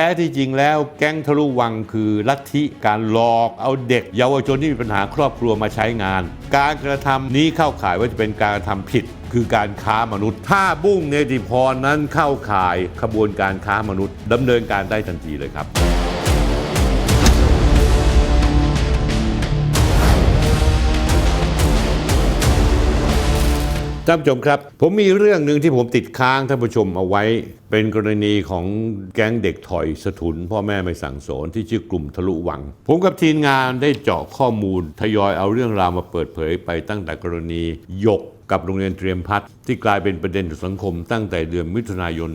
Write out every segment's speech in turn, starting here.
แท้ที่จริงแล้วแก๊งทะลุวังคือลัทธิการหลอกเอาเด็ก เยาวชนที่มีปัญหาครอบครัวมาใช้งาน การกระทำนี้เข้าข่ายว่าจะเป็นการกระทำผิด คือการค้ามนุษย์ ถ้าบุ้งเนติพรนั้นเข้าข่ายขบวนการค้ามนุษย์ดำเนินการได้ทันทีเลยครับ ท่านผู้ชมครับ ผมมีเรื่องหนึ่งที่ผมติดค้างท่านผู้ชมเอาไว้ เป็นกรณีของแก๊งเด็กถอยสะทุน พ่อแม่ไม่สั่งสอนที่ชื่อกลุ่มทะลุวัง ผมกับทีมงานได้เจาะข้อมูล ทยอยเอาเรื่องราวมาเปิดเผยไปตั้งแต่กรณีหยกกับโรงเรียนเตรียมพัฒน์ที่กลายเป็นประเด็นสังคมตั้งแต่เดือนมิถุนายน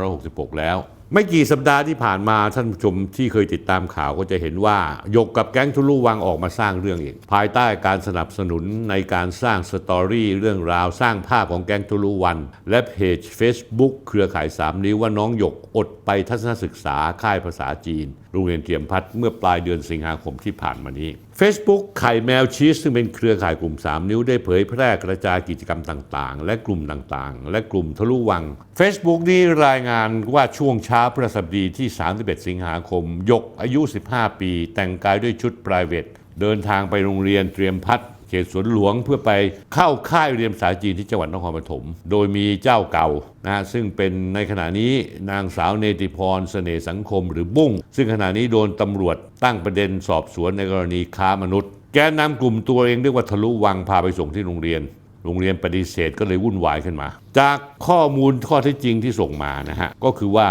2566 แล้ว ไม่กี่สัปดาห์ที่ผ่านมาท่านผู้ชมที่เคยติดตามข่าวก็จะเห็นว่าหยกกับแก๊งทุลุวังออกมาสร้างเรื่องเองภายใต้การสนับสนุนในการสร้างสตอรี่เรื่องราวสร้างภาพของแก๊งทุลุวันและเพจ Facebook เครือข่ายสามนิ้วว่าน้องหยกอดไปทัศนศึกษาค่ายภาษาจีนโรงเรียนเตรียมพัฒน์เมื่อปลายเดือนสิงหาคมที่ผ่านมานี้ Facebook ไข่แมวชีสซึ่งเป็นเครือข่ายกลุ่ม 3 นิ้วได้เผยแพร่กระจายกิจกรรมต่างๆ และกลุ่มต่างๆ และกลุ่มทะลุวัง Facebook นี้รายงานว่าช่วงเช้าพฤหัสบดีที่ 31 สิงหาคม ยกอายุ 15 ปี แต่งกายด้วยชุด private เดินทางไปโรงเรียนเตรียมพัฒน์ เขตสวนหลวงเพื่อไปเข้าค่ายเรียนภาษาจีนที่จังหวัดนครปฐม โดยมีเจ้าเก่านะฮะซึ่งเป็นในขณะนี้นางสาวเนติพรเสน่ห์สังคมหรือบุ้ง ซึ่งขณะนี้โดนตำรวจตั้งประเด็นสอบสวนในกรณีค้ามนุษย์ แกนนำกลุ่มตัวเองเรียกว่าทะลุวังพาไปส่งที่โรงเรียนโรงเรียนปฏิเสธก็เลยวุ่นวายขึ้นมา จากข้อมูลข้อเท็จจริงที่ส่งมานะฮะ ก็คือว่า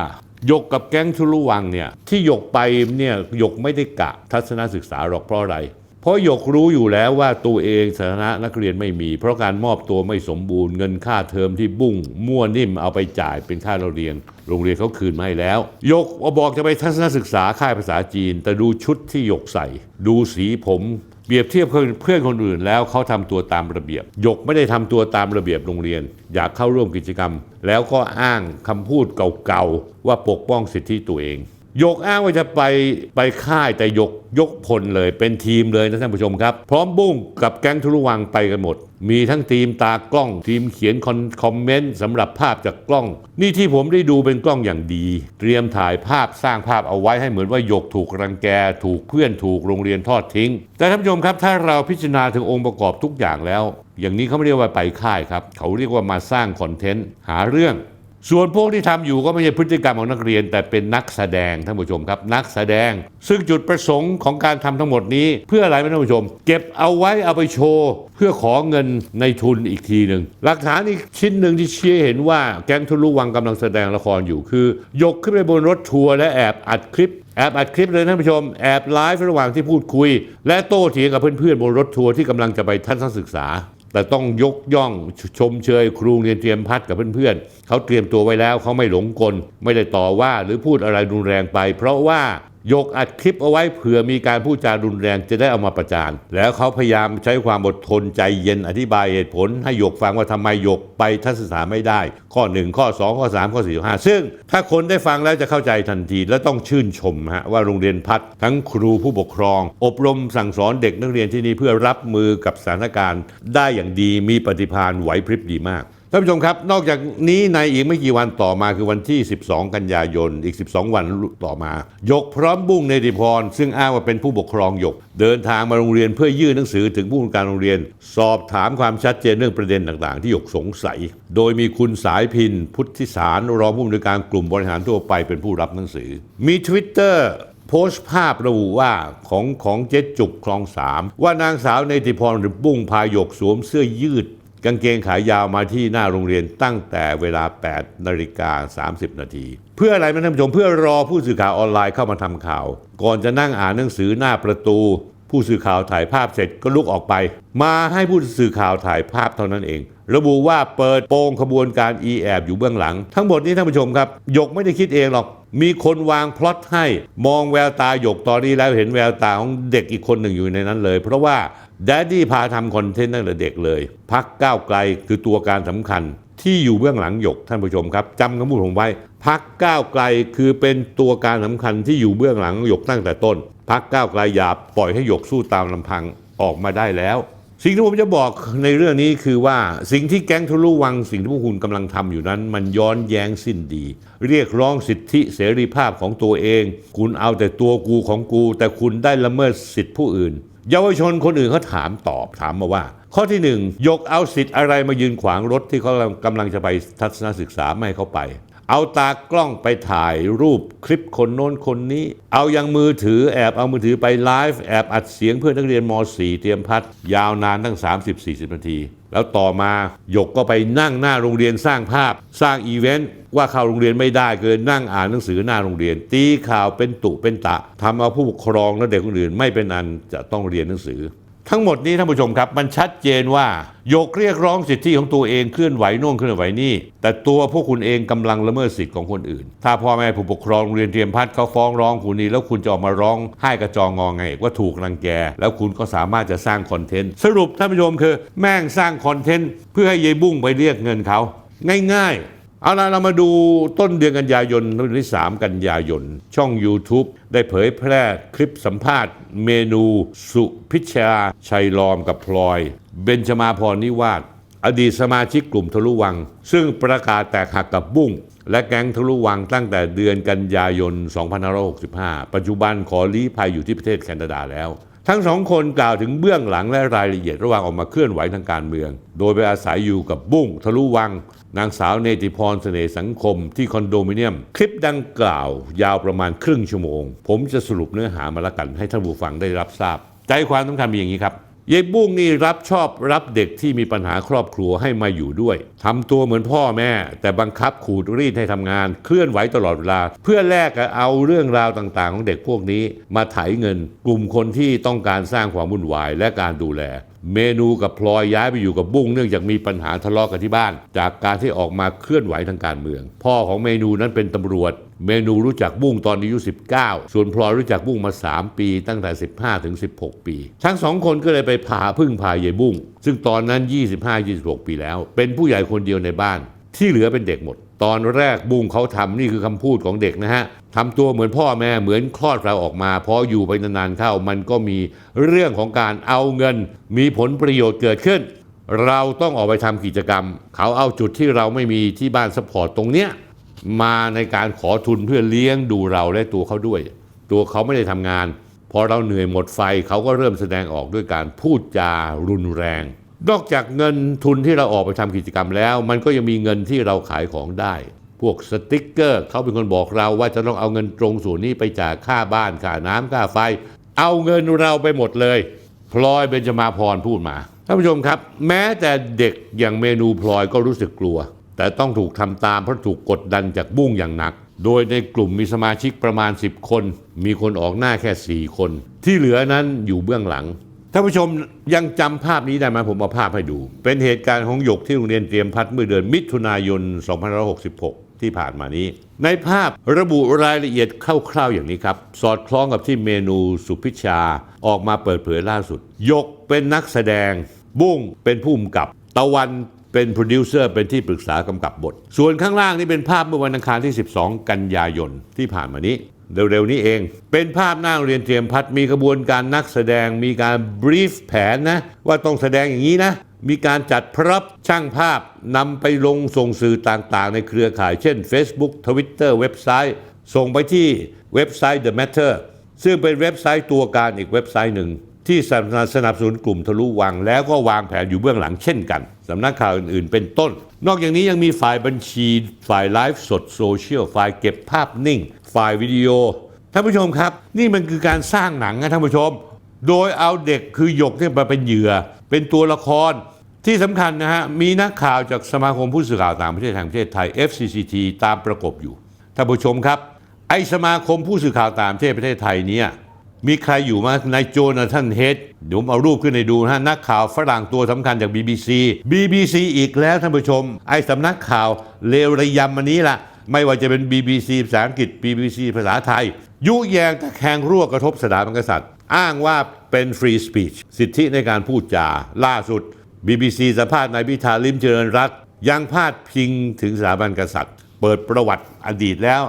หยกกับแก๊งทุลุวังเนี่ยที่หยกไปเนี่ยหยกไม่ได้กะทัศนศึกษาหรอกเพราะอะไร ราะหยกรู้อยู่แล้วว่าตัวเองสถานะนักเรียนไม่มี เพราะการมอบตัวไม่สมบูรณ์เงินค่าเทอมที่บุ้งมั่วนิ่มเอาไปจ่ายเป็นค่าเราเรียน โรงเรียนเขาคืนมาให้แล้วยกบอกจะไปทัศนศึกษาค่ายภาษาจีน แต่ดูชุดที่หยกใส่ ดูสีผมเปรียบเทียบเพื่อนคนอื่นแล้วเขาทำตัวตามระเบียบหยกไม่ได้ทำตัวตามระเบียบโรงเรียน อยากเข้าร่วมกิจกรรม แล้วก็อ้างคำพูดเก่าๆว่าปกป้องสิทธิตัวเอง ยกอ้างว่าจะไปไปค่ายแต่ยกยกพลเลยเป็นทีมเลยนะท่านผู้ชมครับ พร้อมบุ้งกับแก๊งทุลุวังไปกันหมด มีทั้งทีมตากล้อง ทีมเขียนคอนคอมเมนต์สำหรับภาพจากกล้อง นี่ที่ผมได้ดูเป็นกล้องอย่างดี เตรียมถ่ายภาพสร้างภาพเอาไว้ให้เหมือนว่าหยกถูกรังแก ถูกเพื่อนถูกโรงเรียนทอดทิ้ง แต่ท่านผู้ชมครับ ถ้าเราพิจารณาถึงองค์ประกอบทุกอย่างแล้ว อย่างนี้เขาไม่เรียกว่าไปค่ายครับเขาเรียกว่ามาสร้างคอนเทนต์หาเรื่อง ส่วนพวกที่ทำอยู่ก็ไม่ใช่พฤติกรรมของนักเรียน แต่เป็นนักแสดงท่านผู้ชมครับ นักแสดง ซึ่งจุดประสงค์ของการทำทั้งหมดนี้ เพื่ออะไรท่านผู้ชม เก็บเอาไว้เอาไปโชว์ เพื่อขอเงินในทุนอีกทีหนึ่งหลักฐานอีกชิ้นหนึ่งที่เชี้ให้เห็นว่าแก๊งทุลุวังกำลังแสดงละครอยู่คือ ยกขึ้นไปบนรถทัวร์และแอบอัดคลิปแอบอัดคลิปเลยท่านผู้ชม แอบไลฟ์ระหว่างที่พูดคุย และโต้เถียงกับเพื่อนๆบนรถทัวร์ที่กำลังจะไปทัศนศึกษา แต่ต้องยกย่องชมเชยครูเรียนเตรียมพัดกับเพื่อนๆเขาเตรียมตัวไว้แล้วเขาไม่หลงกล ไม่ได้ต่อว่าหรือพูดอะไรรุนแรงไป เพราะว่า ยกอัดคลิปเอาไว้เผื่อมีการพูดจารุนแรงจะได้เอามาประจาน แล้วเขาพยายามใช้ความอดทนใจเย็นอธิบายเหตุผล ให้หยกฟังว่าทำไมหยกไปทัศนศึกษาไม่ได้ ข้อ 1 ข้อ 2 ข้อ 3 ข้อ4ข้อ5ซึ่ง ถ้าคนได้ฟังแล้วจะเข้าใจทันทีและต้องชื่นชมฮะว่าโรงเรียนพัฒน์ทั้งครูผู้ปกครอง อบรมสั่งสอนเด็กนักเรียนที่นี่เพื่อรับมือกับสถานการณ์ ได้อย่างดีมีปฏิภาณไหวพริบดีมาก ท่านผู้ชมครับ นอกจากนี้ในอีกไม่กี่วันต่อมาคือวันที่ 12 กันยายน อีก 12 วันต่อมา ยกพร้อมบุ้งเนติพร ซึ่งอ้างว่าเป็นผู้ปกครองยก เดินทางมาโรงเรียนเพื่อยื่นหนังสือถึงผู้การโรงเรียน สอบถามความชัดเจนเรื่องประเด็นต่างๆ ที่ยกสงสัย โดยมีคุณสายพิน พุทธิสารรองผู้อำนวยการกลุ่มบริหารทั่วไปเป็นผู้รับหนังสือ มี Twitter โพสต์ภาพระบุว่าของของเจ๊จุกคลองสามว่านางสาวเนติพรหรือบุ้งพายกสวมเสื้อยืด กางเกงขายาวมาที่หน้าโรงเรียนตั้งแต่เวลา 8 นาฬิกา 30 นาที เพื่ออะไรไหมท่านผู้ชม เพื่อรอผู้สื่อข่าวออนไลน์เข้ามาทำข่าว ก่อนจะนั่งอ่านหนังสือหน้าประตู ผู้สื่อข่าวถ่ายภาพเสร็จก็ลุกออกไป มาให้ผู้สื่อข่าวถ่ายภาพเท่านั้นเอง ระบุว่าเปิดโปงขบวนการอีแอบอยู่เบื้องหลัง ทั้งหมดนี้ท่านผู้ชมครับยกไม่ได้คิดเองหรอก มีคนวางพล็อตให้มองแววตาหยกตอนนี้แล้วเห็นแววตาของเด็กอีกคนหนึ่งอยู่ในนั้นเลย เพราะว่าแดดดี้พาทำคอนเทนต์ตั้งแต่เด็กเลยพักก้าวไกลคือตัวการสำคัญที่อยู่เบื้องหลังหยกท่านผู้ชมครับจำคำพูดผมไว้พักก้าวไกลคือเป็นตัวการสำคัญที่อยู่เบื้องหลังหยกตั้งแต่ต้นพักก้าวไกลอย่าปล่อยให้หยกสู้ตามลำพังออกมาได้แล้ว สิ่งที่ผมจะบอกในเรื่องนี้คือว่าสิ่งที่แก๊งทะลุวังสิ่งที่พวกคุณกำลังทำอยู่นั้น มันย้อนแย้งสิ้นดี เรียกร้องสิทธิเสรีภาพของตัวเอง คุณเอาแต่ตัวกูของกู แต่คุณได้ละเมิดสิทธิผู้อื่น เยาวชนคนอื่นเขาถามตอบถามมาว่า ข้อที่หนึ่งยกเอาสิทธิ์อะไรมายืนขวางรถที่เขากำลังจะไปทัศนศึกษาไม่ให้เขาไป เอาตากล้องไปถ่ายรูปคลิปคนโน้นคนนี้ เอายังมือถือแอบเอามือถือไปไลฟ์แอบอัดเสียงเพื่อนนักเรียนม .4 เตรียมพัด ยาวนานตั้ง 30-40 นาที แล้วต่อมาหยกก็ไปนั่งหน้าโรงเรียนสร้างภาพ สร้างอีเวนต์ว่าเข้าโรงเรียนไม่ได้เกินนั่งอ่านหนังสือหน้าโรงเรียน ตีข่าวเป็นตุเป็นตะทำเอาผู้ปกครองและเด็กคนอื่นไม่เป็นอันจะต้องเรียนหนังสือ ทั้งหมดนี้ท่านผู้ชมครับมันชัดเจนว่าโยกเรียกร้องสิทธิของตัวเองเคลื่อนไหวโน่นเคลื่อนไหวนี่ แต่ตัวพวกคุณเองกำลังละเมิดสิทธิของคนอื่น ถ้าพ่อแม่ผู้ปกครองโรงเรียนเตรียมพัฒน์เขาฟ้องร้องคุณนี่แล้วคุณจะออกมาร้องให้กระจองงอไงว่าถูกรังแก แล้วคุณก็สามารถจะสร้างคอนเทนต์สรุปท่านผู้ชมคือ แม่งสร้างคอนเทนต์เพื่อให้ยายบุ้งไปเรียกเงินเขาง่าย ๆ เอาละเรามาดูต้นเดือนกันยายนวันที่ 3 กันยายน ช่อง YouTube ได้เผยแพร่คลิปสัมภาษณ์ เมนูสุพิชาชัยลอมกับพลอย เบญจมาพรนิวาสอดีตสมาชิกกลุ่มทะลุวัง ซึ่งประกาศแตกหักกับบุ้งและแก๊งทะลุวังตั้งแต่เดือนกันยายน 2565 ปัจจุบันขอลี้ภัยอยู่ที่ประเทศแคนาดาแล้ว ทั้งสองคนกล่าวถึงเบื้องหลังและรายละเอียดระหว่างออกมาเคลื่อนไหวทางการเมือง โดยไปอาศัยอยู่กับบุ้งทะลุวัง นางสาวเนติพรเสน่ห์สังคมที่คอนโดมิเนียม คลิปดังกล่าวยาวประมาณครึ่งชั่วโมง ผมจะสรุปเนื้อหามาละกันให้ท่านผู้ฟังได้รับทราบ ใจความสำคัญมีอย่างนี้ครับ ยายบุ้งนี่รับชอบรับเด็กที่มีปัญหาครอบครัวให้มาอยู่ด้วยทำตัวเหมือนพ่อแม่ แต่บังคับขูดรีดให้ทำงาน เคลื่อนไหวตลอดเวลา เพื่อแลกกับเอาเรื่องราวต่างๆ ของเด็กพวกนี้ มาไถเงิน กลุ่มคนที่ต้องการสร้างความวุ่นวายและการดูแล เมนูกับพลอยย้ายไปอยู่กับบุ้งเนื่องจากมีปัญหาทะเลาะกันที่บ้าน จากการที่ออกมาเคลื่อนไหวทางการเมือง พ่อของเมนูนั้นเป็นตำรวจ เมนูรู้จักบุ้งตอนอายุ 19 ส่วนพลอยรู้จักบุ้งมา 3 ปี ตั้งแต่ 15 ถึง 16 ปี ทั้งสองคนก็เลยไปพาพึ่งพายายบุ้ง ซึ่งตอนนั้น 25-26 ปีแล้ว เป็นผู้ใหญ่คนเดียวในบ้าน ที่เหลือเป็นเด็กหมด ตอนแรกบุ้งเขาทำนี่คือคำพูดของเด็กนะฮะทำตัวเหมือนพ่อแม่เหมือนคลอดเราออกมาพออยู่ไปนานๆเข้ามันก็มีเรื่องของการเอาเงิน มีผลประโยชน์เกิดขึ้น เราต้องออกไปทำกิจกรรม เขาเอาจุดที่เราไม่มีที่บ้านสปอร์ตตรงเนี้ย มาในการขอทุนเพื่อเลี้ยงดูเราและตัวเขาด้วย ตัวเขาไม่ได้ทำงาน พอเราเหนื่อยหมดไฟเขาก็เริ่มแสดงออกด้วยการพูดจารุนแรง นอกจากเงินทุนที่เราออกไปทำกิจกรรมแล้ว มันก็ยังมีเงินที่เราขายของได้ พวกสติกเกอร์ เขาเป็นคนบอกเราว่าจะต้องเอาเงินตรงส่วนนี้ไปจ่ายค่าบ้านค่าน้ำค่าไฟ เอาเงินเราไปหมดเลยพลอยเบญจมาพรพูดมาท่านผู้ชมครับ แม้แต่เด็กอย่างเมนูพลอยก็รู้สึกกลัว แต่ต้องถูกทำตามเพราะถูกกดดันจากบุ้งอย่างหนัก โดยในกลุ่มมีสมาชิกประมาณ 10 คน มีคนออกหน้าแค่ 4 คน ที่เหลือนั้นอยู่เบื้องหลังท่านผู้ชมยังจำภาพนี้ได้ไหมผมเอาภาพให้ดู เป็นเหตุการณ์ของหยกที่โรงเรียนเตรียมพัฒน์เมื่อเดือนมิถุนายน 2566 ที่ผ่านมานี้ ในภาพระบุรายละเอียดคร่าวๆอย่างนี้ครับ สอดคล้องกับที่เมนูสุพิชาออกมาเปิดเผยล่าสุดหยกเป็นนักแสดง บุ้งเป็นผู้กำกับ ตะวัน เป็นโปรดิวเซอร์เป็นที่ปรึกษากำกับบท ส่วนข้างล่างนี่เป็นภาพเมื่อวันอังคารที่ 12 กันยายนที่ผ่านมานี้ เร็วๆนี้เอง เป็นภาพหน้าเรียนเตรียมพัฒน์มีกระบวนการนักแสดงมีการบรีฟแผนนะ ว่าต้องแสดงอย่างนี้นะ มีการจัดพร็อพช่างภาพนำไปลงส่งสื่อต่างๆ ในเครือข่าย เช่น Facebook Twitter เว็บไซต์ ส่งไปที่เว็บไซต์ The Matter ซึ่งเป็นเว็บไซต์ตัวการอีกเว็บไซต์หนึ่ง ที่สนับสนับสนุนกลุ่มทะลุวัง แล้วก็วางแผนอยู่เบื้องหลังเช่นกันสำนักข่าวอื่นๆ เป็นต้น นอกจากนี้ยังมีฝ่ายบัญชีฝ่ายไลฟ์สดโซเชียลฝ่ายเก็บภาพนิ่ง ฝ่ายวิดีโอท่านผู้ชมครับ นี่มันคือการสร้างหนังนะท่านผู้ชม โดยเอาเด็กคือหยกเนี่ยมาเป็นเหยื่อ เป็นตัวละครที่สำคัญนะฮะมีนักข่าวจากสมาคมผู้สื่อข่าวต่างประเทศแห่งประเทศไทย FCCT ตามประกบอยู่ท่านผู้ชมครับ ไอสมาคมผู้สื่อข่าวต่างประเทศประเทศไทยเนี่ย มีใครอยู่มานายโจนาธานเฮดเดี๋ยวผมเอารูปขึ้นให้ดูนะฮะนักข่าวฝรั่งตัวสำคัญจาก BBC BBC อีกแล้วท่านผู้ชม ไอ้สำนักข่าวเลวระยำอันนี้ล่ะ ไม่ว่าจะเป็น BBC ภาษาอังกฤษ BBC ภาษาไทย ยุแยงตะแคงรั่วกระทบสถาบันกษัตริย์ อ้างว่าเป็น free speech สิทธิในการพูดจาล่าสุด BBC สัมภาษณ์นายพิธาลิมเจริญรัตน์ยังพาดพิงถึงสถาบันกษัตริย์ เปิดประวัติอดีตแล้ว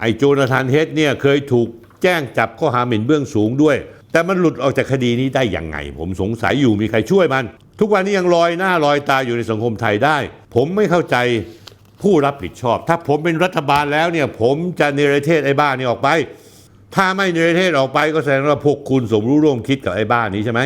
ไอ้โจนาธานเฮดเนี่ยเคยถูก แจ้งจับข้อหาหมิ่นเบื้องสูงด้วย แต่มันหลุดออกจากคดีนี้ได้ยังไง ผมสงสัยอยู่มีใครช่วยมัน ทุกวันนี้ยังลอยหน้าลอยตาอยู่ในสังคมไทยได้ ผมไม่เข้าใจผู้รับผิดชอบ ถ้าผมเป็นรัฐบาลแล้วเนี่ย ผมจะเนรเทศไอ้บ้านี่ออกไป ถ้าไม่เนรเทศออกไปก็แสดงว่าพวกคุณสมรู้ร่วมคิดกับไอ้บ้านี้ใช่ไหม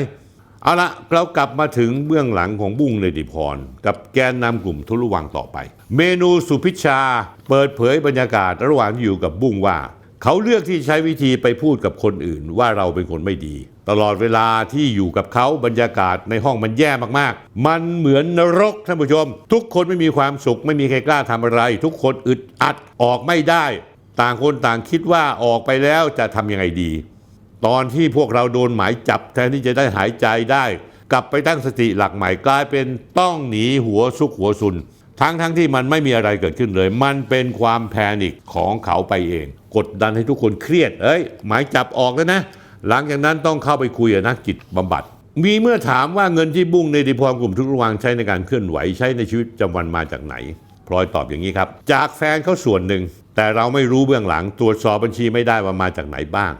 เอาละเรากลับมาถึงเบื้องหลังของบุ้งเลดิพร กับแกนนำกลุ่มทุลุวังต่อไป เมนูสุพิชชาเปิดเผยบรรยากาศระหว่างอยู่กับบุ้งว่า เขาเลือกที่ใช้วิธีไปพูดกับคนอื่นว่าเราเป็นคนไม่ดี ตลอดเวลาที่อยู่กับเขาบรรยากาศในห้องมันแย่มากๆ มันเหมือนนรกท่านผู้ชม ทุกคนไม่มีความสุข ไม่มีใครกล้าทำอะไร ทุกคนอึดอัดออกไม่ได้ ต่างคนต่างคิดว่าออกไปแล้วจะทำยังไงดี ตอนที่พวกเราโดนหมายจับแทนที่จะได้หายใจได้ กลับไปตั้งสติหลักใหม่กลายเป็นต้องหนีหัวซุกหัวซุน ทั้งทั้งที่มันไม่มีอะไรเกิดขึ้นเลย มันเป็นความแพนิคของเขาไปเอง กดดันให้ทุกคนเครียด เอ้ย หมายจับออกแล้วนะ หลังจากนั้นต้องเข้าไปคุยกับนักจิตบำบัด มีเมื่อถามว่าเงินที่บุ้งในดิพรกลุ่มทุกระวังใช้ในการเคลื่อนไหวใช้ในชีวิตประจำวันมาจากไหนพลอยตอบอย่างนี้ครับ จากแฟนเขาส่วนหนึ่ง แต่เราไม่รู้เบื้องหลังตรวจสอบบัญชีไม่ได้ว่ามาจากไหนบ้าง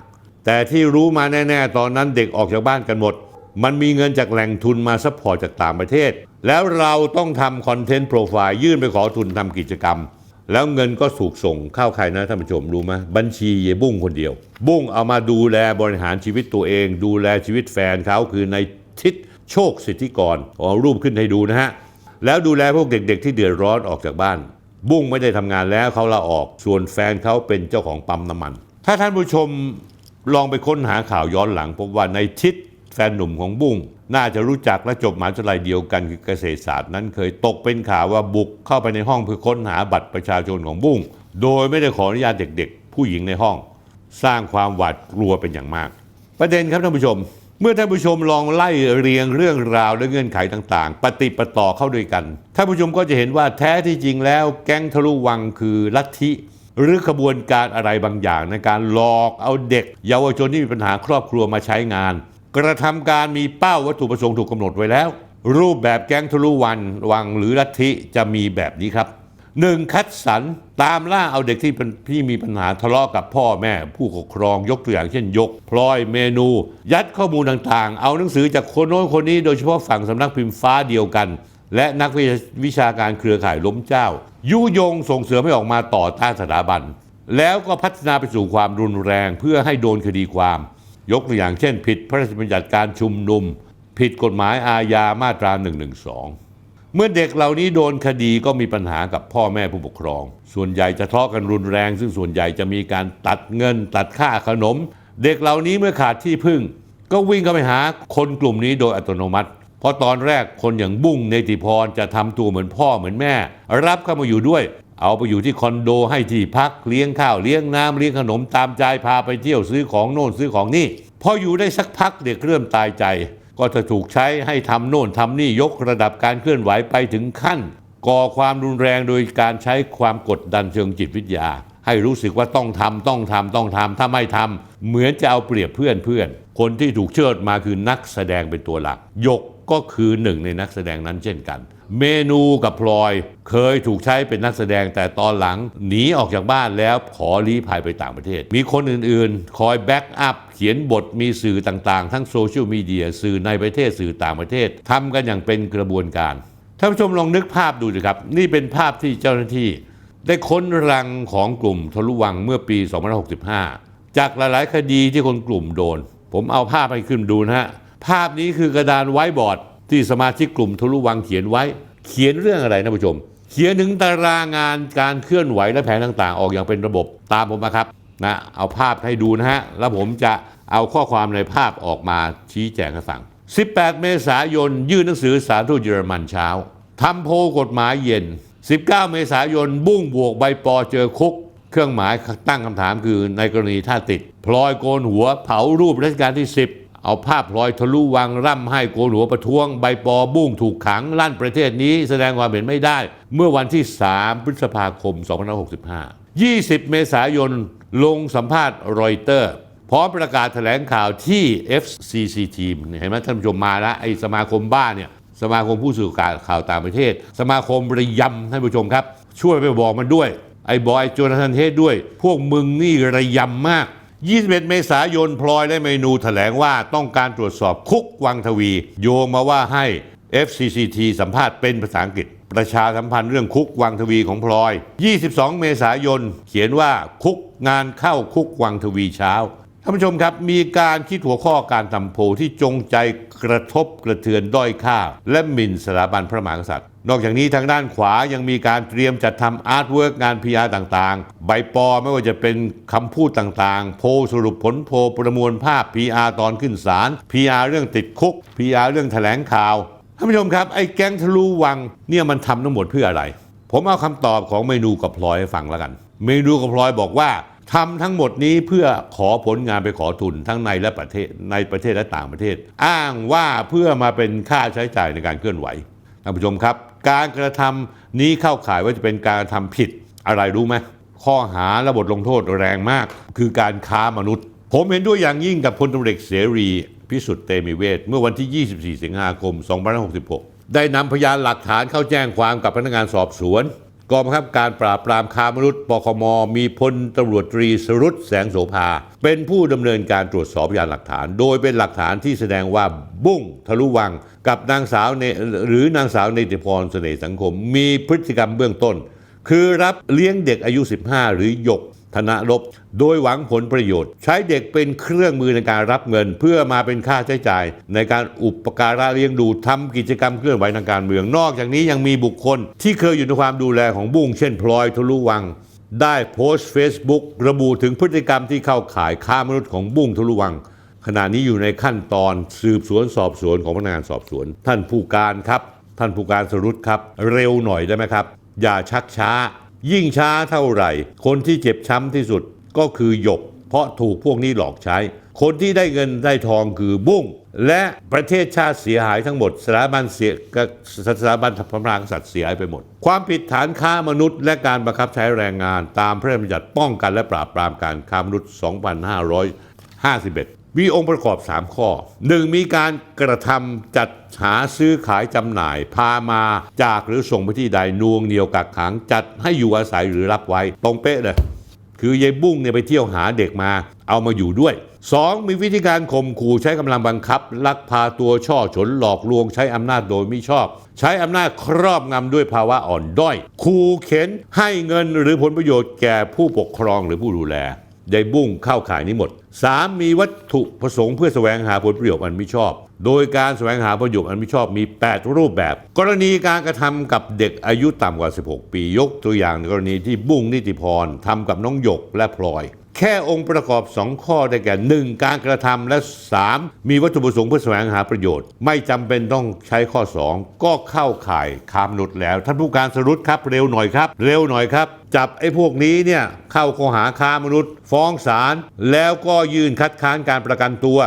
แต่ที่รู้มาแน่ ๆ ตอนนั้นเด็กออกจากบ้านกันหมด มันมีเงินจากแหล่งทุนมาซัพพอร์ตจากต่างประเทศ แล้วเราต้องทำคอนเทนต์โปรไฟล์ยื่นไปขอทุนทำกิจกรรม แล้วเงินก็ถูกส่งเข้าใครนะท่านผู้ชมรู้ไหมบัญชีเยบุ้งคนเดียว บุ้งเอามาดูแลบริหารชีวิตตัวเอง ดูแลชีวิตแฟนเขาคือในทิศโชคสิทธิกรเอารูปขึ้นให้ดูนะฮะแล้วดูแลพวกเด็กๆ ที่เดือดร้อนออกจากบ้าน บุ้งไม่ได้ทำงานแล้วเขาลาออกส่วนแฟนเขาเป็นเจ้าของปั๊มน้ำมัน ถ้าท่านผู้ชมลองไปค้นหาข่าวย้อนหลังพบว่าในทิศ แฟนหนุ่มของบุ้งน่าจะรู้จักและจบมหาวิทยาลัยเดียวกันคือเกษตรศาสตร์นั้นเคยตกเป็นข่าวว่าบุกเข้าไปในห้องเพื่อค้นหาบัตรประชาชนของบุ้งโดยไม่ได้ขออนุญาตเด็กๆ ผู้หญิงในห้อง สร้างความหวาดกลัวเป็นอย่างมาก ประเด็นครับท่านผู้ชม เมื่อท่านผู้ชมลองไล่เรียงเรื่องราวและเงื่อนไขต่างๆ ปฏิปต่อเข้าด้วยกันท่านผู้ชมก็จะเห็นว่าแท้ที่จริงแล้วแก๊งทะลุวังคือลัทธิหรือขบวนการอะไรบางอย่างในการหลอกเอาเด็ก เยาวชนที่มีปัญหาครอบครัวมาใช้งาน กระทำการมีเป้าวัตถุประสงค์ถูกกำหนดไว้แล้ว รูปแบบแก๊งทะลุวันวังหรือลัทธิจะมีแบบนี้ครับหนึ่งคัดสรรตามล่าเอาเด็กที่เป็นที่มีปัญหาทะเลาะกับพ่อแม่ ผู้ปกครองยกตัวอย่างเช่นยก พลอยเมนู ยัดข้อมูลต่างๆ เอาหนังสือจากคนโน้นคนนี้โดยเฉพาะฝั่งสำนักพิมพ์ฟ้าเดียวกัน และนักวิชาการเครือข่ายล้มเจ้า ยุยงส่งเสริมให้ออกมาต่อต้านสถาบัน แล้วก็พัฒนาไปสู่ความรุนแรงเพื่อให้โดนคดีความ ยกตัวอย่างเช่น ผิดพระราชบัญญัติการชุมนุม ผิดกฎหมายอาญามาตรา 112 เมื่อเด็กเหล่านี้โดนคดีก็มีปัญหากับพ่อแม่ผู้ปกครอง ส่วนใหญ่จะทะเลาะกันรุนแรง ซึ่งส่วนใหญ่จะมีการตัดเงิน ตัดค่าขนม เด็กเหล่านี้เมื่อขาดที่พึ่ง ก็วิ่งเข้าไปหาคนกลุ่มนี้โดยอัตโนมัติเพราะตอนแรกคนอย่างบุ้งเนติพรจะทำตัวเหมือนพ่อเหมือนแม่ รับเข้ามาอยู่ด้วย เอาไปอยู่ที่คอนโดให้ที่พักเลี้ยงข้าวเลี้ยงน้ำเลี้ยงขนมตามใจพาไปเที่ยวซื้อของโน่นซื้อของนี่พออยู่ได้สักพักเด็กเริ่มตายใจ ก็จะถูกใช้ให้ทำโน่นทำนี่ยกระดับการเคลื่อนไหวไปถึงขั้น ก่อความรุนแรงโดยการใช้ความกดดันเชิงจิตวิทยา ให้รู้สึกว่าต้องทำต้องทำต้องทำถ้าไม่ทำเหมือนจะเอาเปรียบเพื่อนเพื่อนคนที่ถูกเชิดมาคือนักแสดงเป็นตัวหลักยก ก็คือหนึ่งในนักแสดงนั้นเช่นกัน เมนูกับพลอยเคยถูกใช้เป็นนักแสดงแต่ตอนหลังหนีออกจากบ้านแล้วขอลี้ภัยไปต่างประเทศ มีคนอื่นๆ คอยแบ็กอัพเขียนบทมีสื่อต่างๆ ทั้งโซเชียลมีเดียสื่อในประเทศสื่อต่างประเทศทำกันอย่างเป็นกระบวนการท่านผู้ชมลองนึกภาพดูสิครับ นี่เป็นภาพที่เจ้าหน้าที่ ได้ค้นรังของกลุ่มทะลุวังเมื่อปี 2565 จากหลายๆ คดีที่คนกลุ่มโดน ผมเอาภาพให้ขึ้นดูนะฮะ ภาพนี้คือกระดานไว้บอร์ด ที่สมาชิกกลุ่มทะลุวังเขียนไว้ เขียนเรื่องอะไรนะผู้ชม เขียนถึงตารางงานการเคลื่อนไหวและแผนต่างๆ ออกอย่างเป็นระบบตามผมมาครับนะเอาภาพให้ดูนะฮะ แล้วผมจะเอาข้อความในภาพออกมาชี้แจงให้ฟัง 18 เมษายน ยื่นหนังสือสารทูตเยอรมันเช้าทำโพลกฎหมายเย็น 19 เมษายน บุ้งบวกใบปอเจอคุก เครื่องหมายตั้งคำถามคือในกรณีถ้าติด พลอยโกนหัวเผารูปรัชกาลที่ 10 เอาภาพพลอยทะลุวังร่ำให้โกนหัวประท้วง ใบปอบุ้งถูกขังลั่นประเทศนี้แสดงความเห็นไม่ได้ เมื่อวันที่ 3 พฤษภาคม 2565 20 เมษายนลงสัมภาษณ์รอยเตอร์ พร้อมประกาศแถลงข่าวที่ FCC ทีมเห็นไหมท่านผู้ชมมาแล้วไอสมาคมบ้าเนี่ยสมาคมผู้สื่อข่าวต่างประเทศ สมาคมระยำท่านผู้ชมครับ ช่วยไปบอกมันด้วย ไอ้บอยโจนาธานเทสด้วย พวกมึงนี่ระยำมาก 21 เมษายนพลอยและเมนูแถลงว่าต้องการตรวจสอบคุกวังทวี โยงมาว่าให้ FCCT สัมภาษณ์เป็นภาษาอังกฤษ ประชาสัมพันธ์เรื่องคุกวังทวีของพลอย 22 เมษายน เขียนว่าคุกงานเข้าคุกวังทวีเช้า ท่านผู้ชมครับมีการคิดหัวข้อการทำโพลที่จงใจกระทบกระเทือนด้อยค่า และหมิ่นสถาบันพระมหากษัตริย์ นอกจากนี้ทางด้านขวายังมีการเตรียมจัดทำอาร์ตเวิร์กงานพีอาต่างๆ ใบปอไม่ว่าจะเป็นคำพูดต่างๆ โพลสรุปผลโพลประมวลภาพ PR ตอนขึ้นศาล PR เรื่องติดคุก PR เรื่องแถลงข่าวท่านผู้ชมครับไอ้แก๊งทะลุวังเนี่ยมันทำทั้งหมดเพื่ออะไร ผมเอาคำตอบของเมนูกับพลอยให้ฟังแล้วกัน เมนูกับพลอยบอกว่า ทำทั้งหมดนี้เพื่อขอผลงานไปขอทุนทั้งในและประเทศในประเทศและต่างประเทศ อ้างว่าเพื่อมาเป็นค่าใช้จ่ายในการเคลื่อนไหวท่านผู้ชมครับ การกระทำนี้เข้าข่ายว่าจะเป็นการกระทำผิดอะไรรู้ไหมข้อหาและบทลงโทษแรงมาก คือการค้ามนุษย์ ผมเห็นด้วยอย่างยิ่งกับพลตำรวจเอกเสรี พิสุทธิ์เตมีเวทเมื่อวันที่ 24 สิงหาคม 2566 ได้นำพยานหลักฐานเข้าแจ้งความกับพนักงานสอบสวน กองบังคับการปราบปรามค้ามนุษย์ปคม มีพลตำรวจตรีสรุตแสงโสภา เป็นผู้ดำเนินการตรวจสอบพยานหลักฐาน โดยเป็นหลักฐานที่แสดงว่าบุ้งทะลุวัง กับนางสาวเนหรือนางสาวเนติพรเสน่ห์สังคม มีพฤติกรรมเบื้องต้น คือรับเลี้ยงเด็กอายุ 15 หรือหยก ธนรบโดยหวังผลประโยชน์ ใช้เด็กเป็นเครื่องมือในการรับเงิน เพื่อมาเป็นค่าใช้จ่าย ในการอุปการะเลี้ยงดูทำกิจกรรมเคลื่อนไหวทางการเมือง นอกจากนี้ยังมีบุคคล ที่เคยอยู่ในความดูแลของบุ้งเช่นพลอยทะลุวัง ได้โพสต์ Facebook ระบุถึงพฤติกรรมที่เข้าข่ายค้ามนุษย์ของบุ้งทะลุวัง ขณะนี้อยู่ในขั้นตอนสืบสวนสอบสวนของพนักงานสอบสวน ท่านผู้การครับ ท่านผู้การสรุตครับ เร็วหน่อยได้ไหมครับ อย่าชักช้า ยิ่งช้าเท่าไหร่ คนที่เจ็บช้ำที่สุดก็คือหยก เพราะถูกพวกนี้หลอกใช้ คนที่ได้เงินได้ทองคือบุ้ง และประเทศชาติเสียหายทั้งหมดสถาบันเสียกับสถาบันพระมหากษัตริย์เสียหายไปหมด ความผิดฐานค้ามนุษย์ และการบังคับใช้แรงงานตามพระราชบัญญัติป้องกันและปราบปรามการค้ามนุษย์ 2551 มีองค์ประกอบ 3 ข้อ 1. มีการกระทำจัดหาซื้อขายจำหน่าย พามาจากหรือส่งไปที่ใดนวงเหนียวกักขัง จัดให้อยู่อาศัยหรือรับไว้ ตรงเป๊ะเลยคือยายบุ้งเนี่ยไปเที่ยวหาเด็กมา เอามาอยู่ด้วย 2. มีวิธีการข่มขู่ใช้กำลังบังคับ ลักพาตัวช่อฉนหลอกลวงใช้อำนาจโดยมิชอบ ใช้อำนาจครอบงำด้วยภาวะอ่อนด้อยขู่เข็นให้เงินหรือผลประโยชน์แก่ผู้ปกครองหรือผู้ดูแล ยายบุ้งเข้าข่ายนี้หมด 3. มีวัตถุประสงค์เพื่อแสวงหาผลประโยชน์อันมิชอบ โดยการแสวงหาประโยชน์อันมิชอบมี 8 รูปแบบ กรณีการกระทำกับเด็กอายุต่ำกว่า 16 ปี ยกตัวอย่างกรณีที่บุ้งนิติพรทำกับน้องหยกและพลอย แค่องค์ประกอบ 2 ข้อได้แก่ 1. การกระทำและ 3. มีวัตถุประสงค์เพื่อแสวงหาประโยชน์ ไม่จำเป็นต้องใช้ข้อ 2 ก็เข้าข่ายค้ามนุษย์แล้ว ท่านผู้การสรุปครับเร็วหน่อยครับ เร็วหน่อยครับ จับไอ้พวกนี้เนี่ยเข้าข้อหาค้ามนุษย์ ฟ้องศาลแล้วก็ยื่นคัดค้านการประกันตัว